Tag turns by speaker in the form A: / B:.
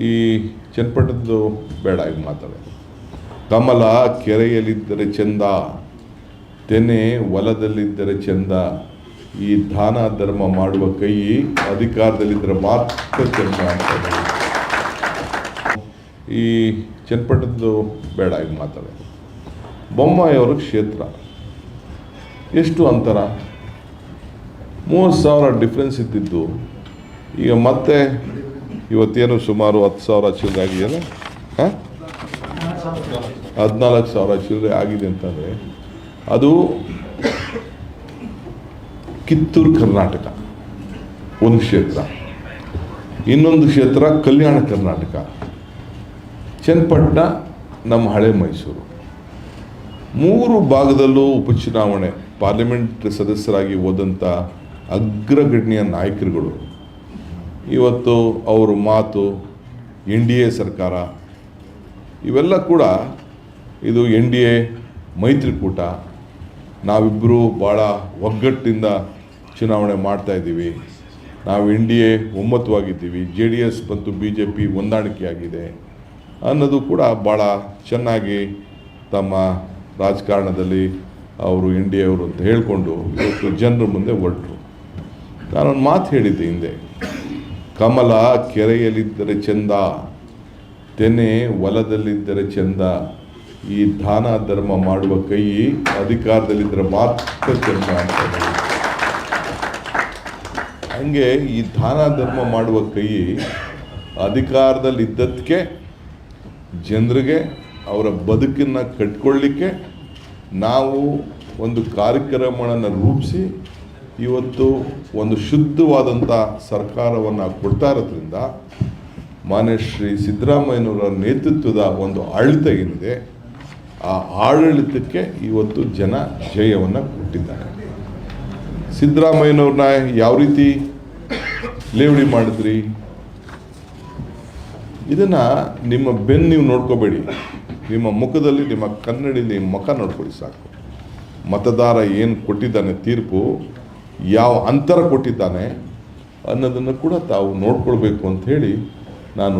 A: ಈ ಚನ್ನಪಟ್ಟಣದ್ದು ಬೇಡ ಈಗ ಮಾತಾಡೋದು ಕಮಲ ಕೆರೆಯಲ್ಲಿದ್ದರೆ ಚಂದ, ತೆನೆ ಹೊಲದಲ್ಲಿದ್ದರೆ ಚಂದ, ಈ ದಾನ ಧರ್ಮ ಮಾಡುವ ಕೈ ಅಧಿಕಾರದಲ್ಲಿದ್ದರೆ ಮಾತ್ರ ಚಂದ ಅಂತ ಈ ಚನ್ನಪಟ್ಟಣದ್ದು ಬೇಡ ಈಗ ಮಾತಾಡೋದು ಬೊಮ್ಮಾಯಿಯವರ ಕ್ಷೇತ್ರ. ಎಷ್ಟು ಅಂತರ? ಮೂವತ್ತು ಸಾವಿರ ಡಿಫ್ರೆನ್ಸ್ ಇದ್ದಿದ್ದು. ಈಗ ಮತ್ತೆ ಇವತ್ತೇನು ಸುಮಾರು ಹತ್ತು ಸಾವಿರ ಚಿಲ್ಲರೆ ಆಗಿದೆಯಲ್ಲ ಹಾಂ? ಹದಿನಾಲ್ಕು ಸಾವಿರ ಚಿಲ್ಲರೆ ಆಗಿದೆ ಅಂತಂದರೆ ಅದು ಕಿತ್ತೂರು ಕರ್ನಾಟಕ, ಒಂದು ಕ್ಷೇತ್ರ. ಇನ್ನೊಂದು ಕ್ಷೇತ್ರ ಕಲ್ಯಾಣ ಕರ್ನಾಟಕ. ಚನ್ನಪಟ್ಟಣ, ನಮ್ಮ ಹಳೆ ಮೈಸೂರು. ಮೂರು ಭಾಗದಲ್ಲೂ ಉಪಚುನಾವಣೆ ಪಾರ್ಲಿಮೆಂಟ್ ಸದಸ್ಯರಾಗಿ ಹೋದಂಥ ಅಗ್ರಗಣ್ಯ ನಾಯಕರುಗಳು. ಇವತ್ತು ಅವ್ರ ಮಾತು ಎನ್ ಡಿ ಎ ಸರ್ಕಾರ, ಇವೆಲ್ಲ ಕೂಡ ಇದು ಎನ್ ಡಿ ಎ ಮೈತ್ರಿಕೂಟ. ನಾವಿಬ್ಬರು ಭಾಳ ಒಗ್ಗಟ್ಟಿಂದ ಚುನಾವಣೆ ಮಾಡ್ತಾಯಿದ್ದೀವಿ ನಾವು ಎನ್ ಡಿ ಎ ಒಮ್ಮತವಾಗಿದ್ದೀವಿ. ಜೆ ಡಿ ಎಸ್ ಮತ್ತು ಬಿ ಜೆ ಪಿ ಹೊಂದಾಣಿಕೆಯಾಗಿದೆ. ಅನ್ನೋದು ಕೂಡ ಭಾಳ ಚೆನ್ನಾಗಿ ತಮ್ಮ ರಾಜಕಾರಣದಲ್ಲಿ ಅವರು ಎನ್ ಡಿ ಎ ಅಂತ ಹೇಳಿಕೊಂಡು ಇವತ್ತು ಜನರ ಮುಂದೆ ಹೊರಟರು. ನಾನೊಂದು ಮಾತು ಹೇಳಿದ್ದೆ ಹಿಂದೆ. ಕಮಲ ಕೆರೆಯಲ್ಲಿದ್ದರೆ ಚೆಂದ, ತೆನೆ ಹೊಲದಲ್ಲಿದ್ದರೆ ಚೆಂದ, ಈ ದಾನ ಧರ್ಮ ಮಾಡುವ ಕೈ ಅಧಿಕಾರದಲ್ಲಿದ್ದರೆ ಮಾತ್ರ ಚೆಂದ. ಹಂಗೆ ಈ ದಾನ ಧರ್ಮ ಮಾಡುವ ಕೈ ಅಧಿಕಾರದಲ್ಲಿದ್ದದಕ್ಕೆ ಜನರಿಗೆ ಅವರ ಬದುಕನ್ನು ಕಟ್ಕೊಳ್ಳಿಕ್ಕೆ ನಾವು ಒಂದು ಕಾರ್ಯಕ್ರಮಗಳನ್ನು ರೂಪಿಸಿ ಇವತ್ತು ಒಂದು ಶುದ್ಧವಾದಂಥ ಸರ್ಕಾರವನ್ನು ಕೊಡ್ತಾ ಇರೋದ್ರಿಂದ ಮಾನ್ಯ ಶ್ರೀ ಸಿದ್ದರಾಮಯ್ಯನವರ ನೇತೃತ್ವದ ಒಂದು ಆಡಳಿತ ಏನಿದೆ, ಆ ಆಡಳಿತಕ್ಕೆ ಇವತ್ತು ಜನ ಜಯವನ್ನು ಕೊಟ್ಟಿದ್ದಾರೆ. ಸಿದ್ದರಾಮಯ್ಯನವ್ರನ್ನ ಯಾವ ರೀತಿ ಲೇವಡಿ ಮಾಡಿದ್ರಿ? ಇದನ್ನು ನಿಮ್ಮ ಬೆನ್ನು ನೀವು ನೋಡ್ಕೋಬೇಡಿ. ನಿಮ್ಮ ಮುಖದಲ್ಲಿ, ನಿಮ್ಮ ಕನ್ನಡಿಲಿ ಮುಖ ನೋಡ್ಕೊಳ್ಳಿ ಸಾಕು. ಮತದಾರ ಏನು ಕೊಟ್ಟಿದ್ದಾನೆ ತೀರ್ಪು ಯಾವ ಅಂತರ ಕೊಟ್ಟಿದ್ದಾನೆ ಅನ್ನೋದನ್ನು ಕೂಡ ತಾವು ನೋಡ್ಕೊಳ್ಬೇಕು ಅಂಥೇಳಿ